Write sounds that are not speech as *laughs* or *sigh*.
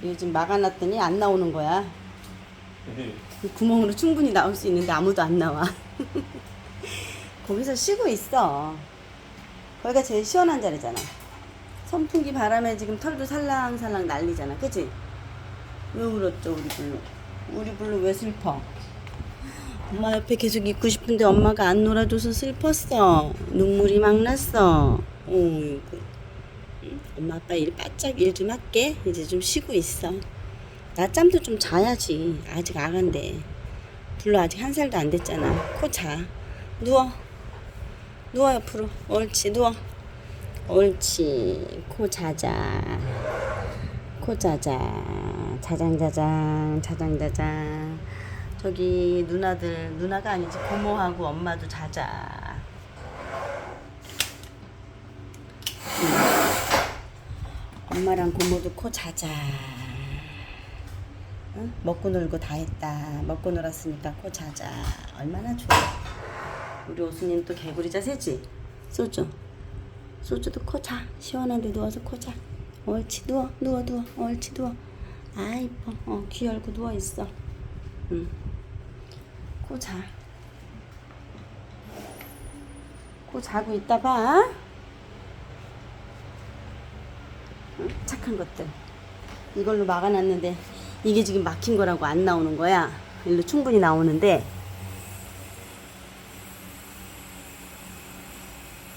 그리고 지금 막아놨더니 안 나오는 거야. 이 구멍으로 충분히 나올 수 있는데 아무도 안 나와. *laughs* 거기서 쉬고 있어. 거기가 제일 시원한 자리잖아. 선풍기 바람에 지금 털도 살랑살랑 날리잖아. 그치? 왜 울었죠, 우리 블루? 우리 블루 왜 슬퍼? 엄마 옆에 계속 있고 싶은데 엄마가 안 놀아줘서 슬펐어. 눈물이 막 났어. 어이구. 응? 엄마 아빠 일 바짝 일 좀 할게. 이제 좀 쉬고 있어. 낮잠도 좀 자야지. 아직 아간데. 블루 아직 한 살도 안 됐잖아. 코 자. 누워. 누워 옆으로. 옳지. 누워. 옳지. 코 자자. 코 자자. 자장자장. 자장자장. 저기 누나들 누나가 아니지 고모하고 엄마도 자자. 엄마랑 고모도 코 자자. 응? 먹고 놀고 다 했다. 먹고 놀았으니까 코 자자. 얼마나 좋아. 우리 오수님 또 개구리 자세지? 소주. 소주도 코 자. 시원한데 누워서 코 자. 옳지 누워 누워 누워 옳지 누워. 아 이뻐. 어, 귀 열고 누워 있어. 응. 코 자. 코 자고 있다 봐. 응? 착한 것들. 이걸로 막아놨는데 이게 지금 막힌 거라고 안 나오는 거야. 일로 충분히 나오는데